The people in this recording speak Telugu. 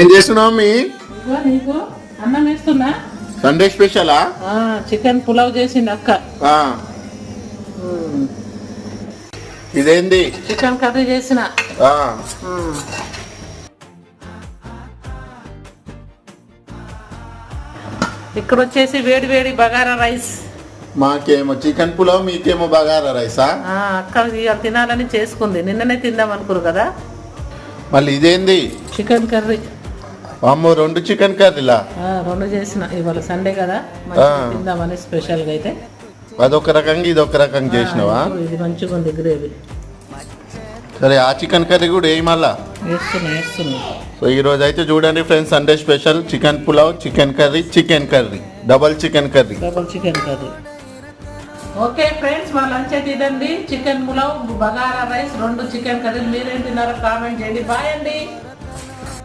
ఏం చేస్తున్నావు మీ నీకు అన్నం వేస్తున్నా. సండే స్పెషలా? ఆ, చికెన్ పులావ్ చేసింది అక్క. ఇదేంది? చికెన్ కర్రీ చేసిన. ఇక్కడ వచ్చేసి వేడి వేడి బగారా రైస్. మాకేమో చికెన్ పులావ్ మీకేమో బగారా రైసా? ఆ, అక్క ఇవాళ తినాలని చేసుకుంది. నిన్ననే తిందాం అనుకురు కదా? మళ్ళీ ఇదేంది? Chicken curry. అమ్మో రెండు చికెన్ కర్రీలా? రెండు చేసిన. ఇవాళ సండే కదా తిందామని స్పెషల్గా అయితే. అదొక రకంగా ఇది ఒక రకంగా చేసినావా? ఇది మంచిగా ఉంది గ్రేవీ. సరే ఆ చికెన్ కర్రీ కూడా మళ్ళా వేస్తున్నా వేస్తున్నా. సో ఈ రోజు అయితే చూడండి friends Sunday special chicken pulao chicken curry chicken curry. Double chicken curry. Double chicken curry. Okay friends మా లంచ్ అయితే ఇదండి. చికెన్ పులావ్ బగారా రైస్ రెండు చికెన్ కర్రీ మీరేం తిన్నారో కామెంట్ చేయండి. బాయ్ అండి.